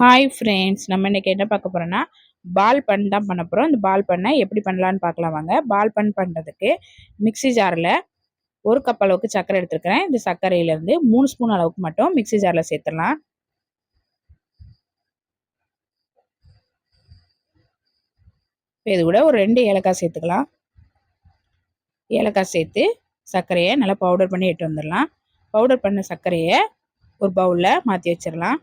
Hi friends நம்ம இன்றைக்கி என்ன பார்க்க போகிறோன்னா பால் பன் தான் பண்ண போகிறோம் இந்த பால் பண்ணை எப்படி பண்ணலான்னு பார்க்கலாம் வாங்க. பால் பன் பண்ணுறதுக்கு மிக்சி ஜாரில் ஒரு கப் அளவுக்கு சர்க்கரை எடுத்துருக்கிறேன். இந்த சர்க்கரையிலேருந்து மூணு ஸ்பூன் அளவுக்கு மட்டும் மிக்சி ஜாரில் சேர்த்துடலாம். இது கூட ஒரு ரெண்டு ஏலக்காய் சேர்த்துக்கலாம். ஏலக்காய் சேர்த்து சர்க்கரையை நல்லா பவுடர் பண்ணி எட்டு வந்துடலாம். பவுடர் பண்ண சர்க்கரையை ஒரு பவுலில் மாற்றி வச்சிடலாம்.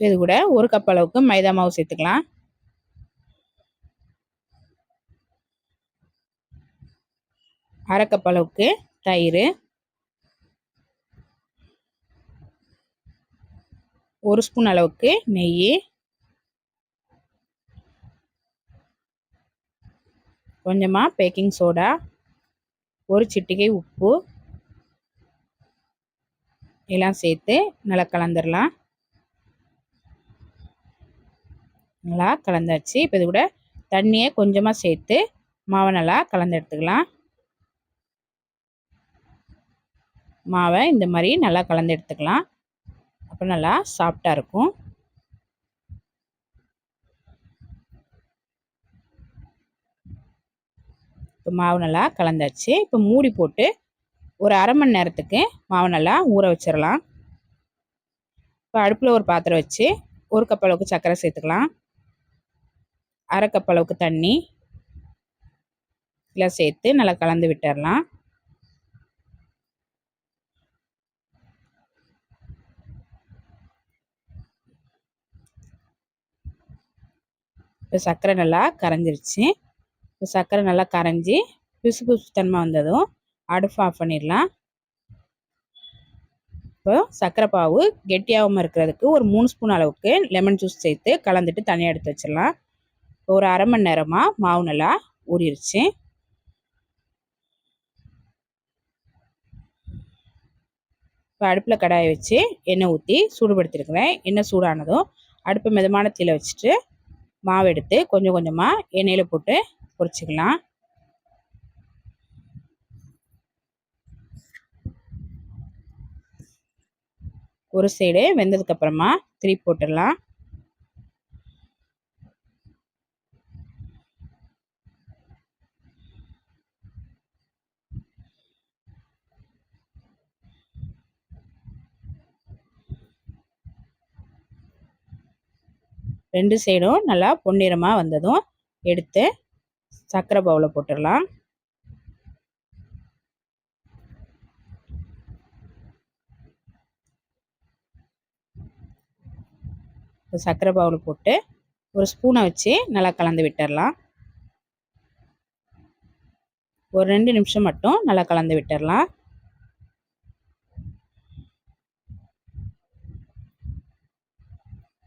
இது கூட ஒரு கப் அளவுக்கு மைதா மாவு சேர்த்துக்கலாம். அரை கப் அளவுக்கு தயிர். ஒரு ஸ்பூன் அளவுக்கு நெய். கொஞ்சமாக பேக்கிங் சோடா ஒரு சிட்டிகை உப்பு. எல்லாம் சேர்த்து நல்லா கலந்துடலாம் நல்லா கலந்தாச்சு. இப்போ இது கூட தண்ணியை கொஞ்சமாக சேர்த்து மாவை நல்லா கலந்து எடுத்துக்கலாம். மாவை இந்த மாதிரி நல்லா கலந்து எடுத்துக்கலாம். அப்போ நல்லா சாஃப்டாக இருக்கும். இப்போ மாவு நல்லா கலந்தாச்சு. இப்போ மூடி போட்டு ஒரு அரை மணி நேரத்துக்கு மாவு நல்லா ஊற வச்சிடலாம். இப்போ அடுப்பில் ஒரு பாத்திரம் வச்சு ஒரு கப் அளவுக்கு சர்க்கரை சேர்த்துக்கலாம். அரை கப் அளவுக்கு தண்ணி இதில் சேர்த்து நல்லா கலந்து விட்டுடலாம் இப்போ சர்க்கரை நல்லா கரைஞ்சிருச்சு. இப்போ சர்க்கரை நல்லா கரைஞ்சி பிசு பிசு தன்மை வந்ததும் அடுப்பு ஆஃப் பண்ணிடலாம். இப்போ சர்க்கரை பாவு கெட்டியாகாமல் இருக்கிறதுக்கு ஒரு மூணு ஸ்பூன் அளவுக்கு லெமன் ஜூஸ் சேர்த்து கலந்துட்டு தனியாக எடுத்து வச்சிடலாம். ஒரு அரை மணி நேரமாக மாவு நல்லா ஊறிடுச்சு இப்போ அடுப்பில் கடாயை வச்சு எண்ணெய் ஊற்றி சூடுபடுத்திருக்கிறேன். எண்ணெய் சூடானதும் அடுப்பு மிதமான தீயில் வச்சுட்டு மாவு எடுத்து கொஞ்சம் கொஞ்சமாக எண்ணெயில் போட்டு பொரிச்சிக்கலாம். ஒரு சைடு வெந்ததுக்கப்புறமா திருப்பி போட்டுடலாம். ரெண்டு சைடும் நல்லா பொன்னிறமாக வந்ததும் எடுத்து சர்க்கரை பவுலில் போட்டுடலாம். சர்க்கரை பவுல் போட்டு ஒரு ஸ்பூனை வச்சு நல்லா கலந்து விட்டுடலாம். ஒரு ரெண்டு நிமிஷம் மட்டும் நல்லா கலந்து விட்டுடலாம்.